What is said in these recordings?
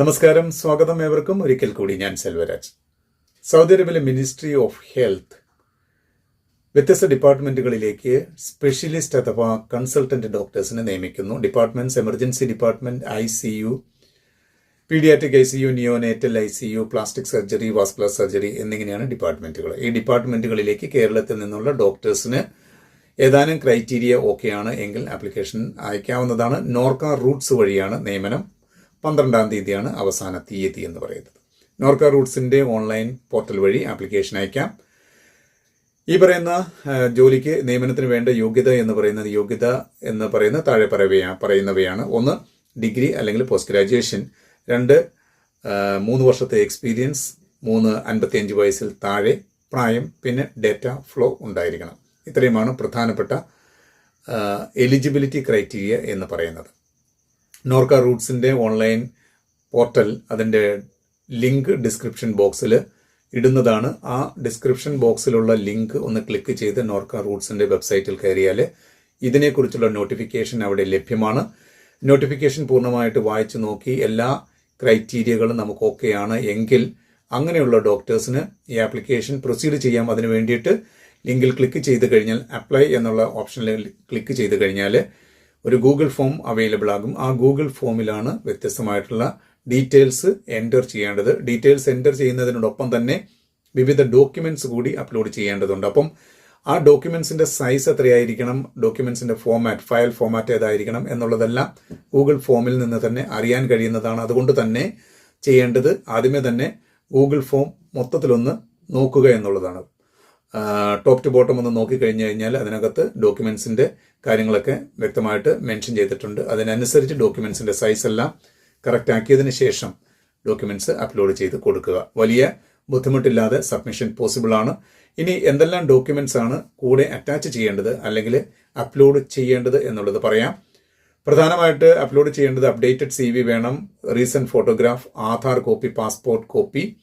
നമസ്കാരം സ്വാഗതം ഏവർക്കും. ഒരിക്കൽ കൂടി ഞാൻ സെൽവരാജ്. സൗദി അറേബ്യയിലെ മിനിസ്ട്രി ഓഫ് ഹെൽത്ത് വ്യത്യസ്ത ഡിപ്പാർട്ട്മെന്റുകളിലേക്ക് സ്പെഷ്യലിസ്റ്റ് അഥവാ കൺസൾട്ടന്റ് ഡോക്ടേഴ്സിനെ നിയമിക്കുന്നു. Departments emergency department I C U paediatric I C U neonatal I C U plastic surgery vascular surgery എന്നിങ്ങനെയാണ് ഡിപ്പാർട്ട്മെന്റുകൾ. ഈ ഡിപ്പാർട്ട്മെന്റുകളിലേക്ക് കേരളത്തിൽ നിന്നുള്ള ഡോക്ടേഴ്സിന് ഏതാനും ക്രൈറ്റീരിയ ഓക്കെയാണ് എങ്കിൽ ആപ്ലിക്കേഷൻ അയക്കാവുന്നതാണ്. നോർക്ക റൂട്ട്സ് വഴിയാണ് നിയമനം. പന്ത്രണ്ടാം തീയതിയാണ് അവസാന തീയതി എന്ന് പറയുന്നത്. നോർക്ക റൂട്ട്സിന്റെ ഓൺലൈൻ പോർട്ടൽ വഴി ആപ്ലിക്കേഷൻ അയക്കാം. ഈ പറയുന്ന ജോലിക്ക് നിയമനത്തിന് വേണ്ട യോഗ്യത എന്ന് പറയുന്നത് യോഗ്യത എന്ന് പറയുന്ന താഴെ പറയുകയാണ് പറയുന്നവയാണ്. ഒന്ന് ഡിഗ്രി അല്ലെങ്കിൽ പോസ്റ്റ് ഗ്രാജുവേഷൻ രണ്ട് മൂന്ന് വർഷത്തെ എക്സ്പീരിയൻസ്. മൂന്ന് അൻപത്തിയഞ്ച് വയസ്സിൽ താഴെ പ്രായം. പിന്നെ ഡേറ്റ ഫ്ലോ ഉണ്ടായിരിക്കണം. ഇത്രയുമാണ് പ്രധാനപ്പെട്ട എലിജിബിലിറ്റി ക്രൈറ്റീരിയ എന്ന് പറയുന്നത്. നോർക്ക റൂട്ട്സിന്റെ ഓൺലൈൻ പോർട്ടൽ അതിന്റെ ലിങ്ക് ഡിസ്ക്രിപ്ഷൻ ബോക്സിൽ ഇടുന്നതാണ്. ആ ഡിസ്ക്രിപ്ഷൻ ബോക്സിലുള്ള ലിങ്ക് ഒന്ന് ക്ലിക്ക് ചെയ്ത് നോർക്ക റൂട്ട്സിന്റെ വെബ്സൈറ്റിൽ കയറിയാൽ ഇതിനെക്കുറിച്ചുള്ള നോട്ടിഫിക്കേഷൻ അവിടെ ലഭ്യമാണ്. നോട്ടിഫിക്കേഷൻ പൂർണമായിട്ട് വായിച്ചു നോക്കി എല്ലാ ക്രൈറ്റീരിയകളും നമുക്ക് ഓക്കെയാണ് എങ്കിൽ അങ്ങനെയുള്ള ഡോക്ടേഴ്സിന് ഈ ആപ്ലിക്കേഷൻ പ്രൊസീഡ് ചെയ്യാം. അതിനു വേണ്ടിയിട്ട് ലിങ്കിൽ ക്ലിക്ക് ചെയ്ത് കഴിഞ്ഞാൽ അപ്ലൈ എന്നുള്ള ഓപ്ഷനിൽ ക്ലിക്ക് ചെയ്ത് കഴിഞ്ഞാൽ ഒരു ഗൂഗിൾ ഫോം അവൈലബിൾ ആകും. ആ ഗൂഗിൾ ഫോമിലാണ് വ്യത്യസ്തമായിട്ടുള്ള ഡീറ്റെയിൽസ് എന്റർ ചെയ്യേണ്ടത്. ഡീറ്റെയിൽസ് എന്റർ ചെയ്യുന്നതിനോടൊപ്പം തന്നെ വിവിധ ഡോക്യുമെന്റ്സ് കൂടി അപ്ലോഡ് ചെയ്യേണ്ടതുണ്ട്. അപ്പം ആ ഡോക്യുമെന്റ്സിന്റെ സൈസ് എത്രയായിരിക്കണം? ഡോക്യുമെന്റ്സിന്റെ ഫോമാറ്റ് ഫയൽ ഫോമാറ്റ് ഏതായിരിക്കണം? എന്നുള്ളതെല്ലാം ഗൂഗിൾ ഫോമിൽ നിന്ന് തന്നെ അറിയാൻ കഴിയുന്നതാണ്. അതുകൊണ്ട് തന്നെ ചെയ്യേണ്ടത് ആദ്യമേ തന്നെ ഗൂഗിൾ ഫോം മൊത്തത്തിലൊന്ന് നോക്കുക എന്നുള്ളതാണ്. ടോപ്പ് ടു ബോട്ടം ഒന്ന് നോക്കിക്കഴിഞ്ഞു കഴിഞ്ഞാൽ അതിനകത്ത് ഡോക്യുമെന്റ്സിന്റെ കാര്യങ്ങളൊക്കെ വ്യക്തമായിട്ട് മെൻഷൻ ചെയ്തിട്ടുണ്ട്. അതിനനുസരിച്ച് ഡോക്യുമെന്റ്സിന്റെ സൈസ് എല്ലാം കറക്റ്റ് ആക്കിയതിന് ശേഷം ഡോക്യുമെന്റ്സ് അപ്ലോഡ് ചെയ്ത് കൊടുക്കുക. വലിയ ബുദ്ധിമുട്ടില്ലാതെ സബ്മിഷൻ പോസിബിൾ ആണ്. ഇനി എന്തെല്ലാം ഡോക്യുമെന്റ്സ് ആണ് കൂടെ അറ്റാച്ച് ചെയ്യേണ്ടത് അല്ലെങ്കിൽ അപ്ലോഡ് ചെയ്യേണ്ടത് എന്നുള്ളത് പറയാം. പ്രധാനമായിട്ട് അപ്ലോഡ് ചെയ്യേണ്ടത് അപ്ഡേറ്റഡ് സി വേണം recent photograph Aadhaar copy passport copy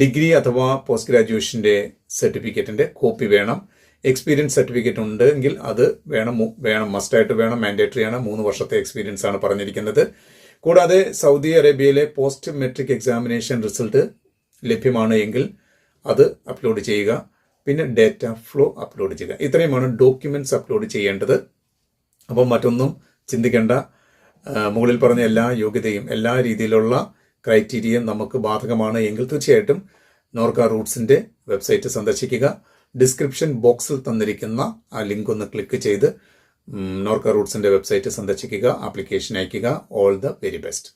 degree അഥവാ പോസ്റ്റ് ഗ്രാജുവേഷന്റെ സർട്ടിഫിക്കറ്റിന്റെ കോപ്പി വേണം. എക്സ്പീരിയൻസ് സർട്ടിഫിക്കറ്റ് ഉണ്ട് എങ്കിൽ അത് വേണം വേണം മസ്റ്റായിട്ട് വേണം മാൻഡേറ്ററി ആണ്. മൂന്ന് വർഷത്തെ എക്സ്പീരിയൻസ് ആണ് പറഞ്ഞിരിക്കുന്നത്. കൂടാതെ സൗദി അറേബ്യയിലെ പോസ്റ്റ് മെട്രിക് എക്സാമിനേഷൻ റിസൾട്ട് ലഭ്യമാണ് എങ്കിൽ അത് അപ്ലോഡ് ചെയ്യുക. പിന്നെ ഡേറ്റ ഫ്ലോ അപ്ലോഡ് ചെയ്യുക. ഇത്രയുമാണ് ഡോക്യുമെന്റ്സ് അപ്ലോഡ് ചെയ്യേണ്ടത്. അപ്പം മറ്റൊന്നും ചിന്തിക്കേണ്ട. മുകളിൽ പറഞ്ഞ എല്ലാ യോഗ്യതയും എല്ലാ രീതിയിലുള്ള ക്രൈറ്റീരിയയും നമുക്ക് ബാധകമാണ് എങ്കിൽ തീർച്ചയായിട്ടും നോർക്ക റൂട്ട്സിന്റെ വെബ്സൈറ്റ് സന്ദർശിക്കുക. ഡിസ്ക്രിപ്ഷൻ ബോക്സിൽ തന്നിരിക്കുന്ന ആ ലിങ്ക് ഒന്ന് ക്ലിക്ക് ചെയ്ത് നോർക്ക റൂട്ട്സിന്റെ വെബ്സൈറ്റ് സന്ദർശിക്കുക ആപ്ലിക്കേഷൻ അയക്കുക ഓൾ ദ വെരി ബെസ്റ്റ്